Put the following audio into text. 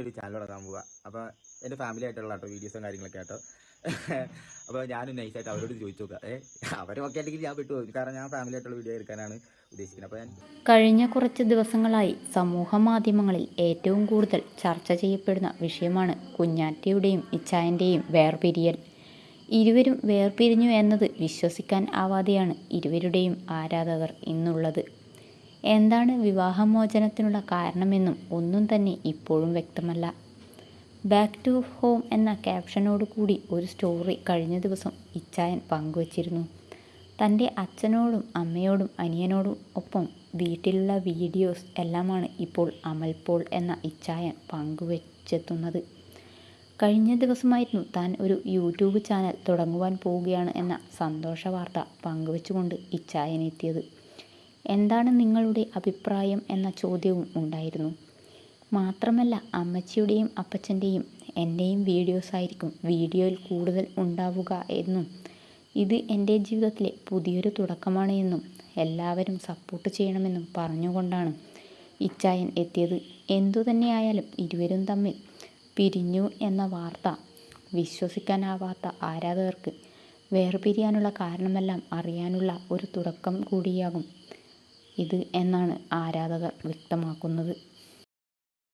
ഒരു ചാനൽ തുടങ്ങാൻ പോവുക അപ്പോൾ എന്റെ ഫാമിലി ആയിട്ടുള്ള കേട്ടോ വീഡിയോസും കാര്യങ്ങളൊക്കെ കേട്ടോ അപ്പോൾ ഞാനും നൈസായിട്ട് അവരോട് ചോദിച്ചു നോക്കുക ഏ അവരൊക്കെ അല്ലെങ്കിൽ ഞാൻ വിട്ടു പോകും. കാരണം ഞാൻ ഫാമിലി ആയിട്ടുള്ള വീഡിയോ എടുക്കാനാണ് ഉദ്ദേശിക്കുന്നത്. അപ്പോൾ ഞാൻ കഴിഞ്ഞ കുറച്ച് ദിവസങ്ങളായി സമൂഹ മാധ്യമങ്ങളിൽ ഏറ്റവും കൂടുതൽ ചർച്ച ചെയ്യപ്പെടുന്ന വിഷയമാണ് കുഞ്ഞാറ്റയുടെയും ഇച്ചായന്റെയും വേർപിരിയൽ. ഇരുവരും വേർപിരിഞ്ഞു എന്നത് വിശ്വസിക്കാൻ ആവാതെയാണ് ഇരുവരുടെയും ആരാധകർ ഇന്നുള്ളത്. എന്താണ് വിവാഹമോചനത്തിനുള്ള കാരണമെന്നും ഒന്നും തന്നെ ഇപ്പോഴും വ്യക്തമല്ല. ബാക്ക് ടു ഹോം എന്ന ക്യാപ്ഷനോട് കൂടി ഒരു സ്റ്റോറി കഴിഞ്ഞ ദിവസം ഇച്ചായൻ പങ്കുവച്ചിരുന്നു. തന്റെ അച്ഛനോടും അമ്മയോടും അനിയനോടും ഒപ്പം വീട്ടിലുള്ള വീഡിയോസ് എല്ലാമാണ് ഇപ്പോൾ അമൽ പോൾ എന്ന ഇച്ചായൻ പങ്കുവച്ചെത്തുന്നത്. കഴിഞ്ഞ ദിവസമായിരുന്നു താൻ ഒരു യൂട്യൂബ് ചാനൽ തുടങ്ങുവാൻ പോവുകയാണ് എന്ന സന്തോഷ വാർത്ത പങ്കുവച്ചുകൊണ്ട് ഇച്ചായൻ എത്തിയത് എന്താണ് നിങ്ങളുടെ അഭിപ്രായം എന്ന ചോദ്യവും ഉണ്ടായിരുന്നു. മാത്രമല്ല അമ്മച്ചിയുടെയും അപ്പച്ചന്റെയും എന്റെയും വീഡിയോസ് ആയിരിക്കും വീഡിയോയിൽ കൂടുതൽ ഉണ്ടാവുക എന്നും ഇത് എന്റെ ജീവിതത്തിലെ പുതിയൊരു തുടക്കമാണ് എന്നും എല്ലാവരും സപ്പോർട്ട് ചെയ്യണമെന്നും പറഞ്ഞുകൊണ്ടാണ് ഇച്ചായൻ എത്തിയത്. എന്തു തന്നെയായാലും ഇരുവരും തമ്മിൽ പിരിഞ്ഞു എന്ന വാർത്ത വിശ്വസിക്കാനാവാത്ത ആരാധകർക്ക് വേർപിരിയാനുള്ള കാരണമെല്ലാം അറിയാനുള്ള ഒരു തുടക്കം കൂടിയാകും. ഇത് എന്നാണ് ആരാധകർ വ്യക്തമാക്കുന്നത്.